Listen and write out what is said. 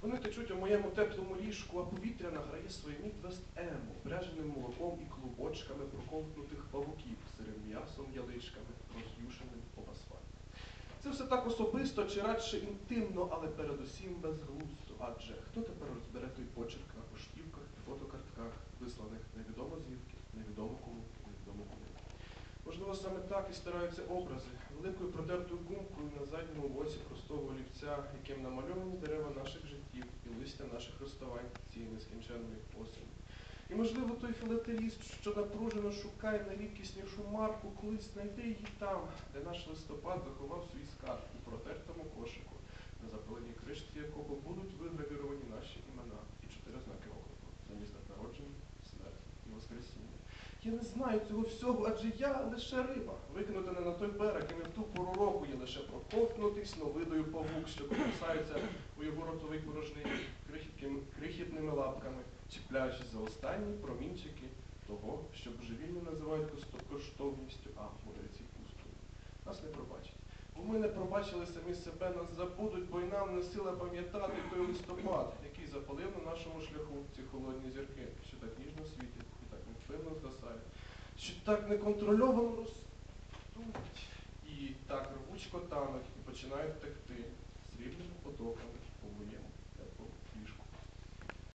Вони течуть у моєму теплому ліжку, а повітря награє своє мідвест ему, пряженим молоком і клубочками проковтнутих павуків, сирим м'ясом, яличками, роз'юшеним об асфальт. Це все так особисто чи радше інтимно, але передусім безглуздо. Адже хто тепер розбере той почерк на поштівках і фотокартках, висланих невідомо звідки, невідомо кому, невідомо коли. Можливо, саме так і стараються образи, великою протертою гумкою на задньому боці простого олівця, яким намальовані дерева наших життів і листя наших розставань цієї нескінченної осені. І, можливо, той філателіст, що напружено шукає найрідкіснішу марку, колись знайде її там, де наш листопад заховав свій скарб у протертому кошику, на запаленій кришці якого будуть вигравіровані наші імена і чотири знаки округу за місцем народження, смерть і воскресіння. Я не знаю цього всього, адже я лише риба, викинута не на той берег, і не в ту пору року є лише проковтнутий сновидою павук, що кусається у його ротовій порожнині крихітними лапками, чіпляючись за останні промінчики того, що божевільно називають коштовністю, а мудреці пустою. Нас не пробачать. Бо ми не пробачили самі себе, нас забудуть, бо й нам не сила пам'ятати той листопад, що так неконтрольовано ростуть і так рвучко тануть і починають текти срібними потоками по моєму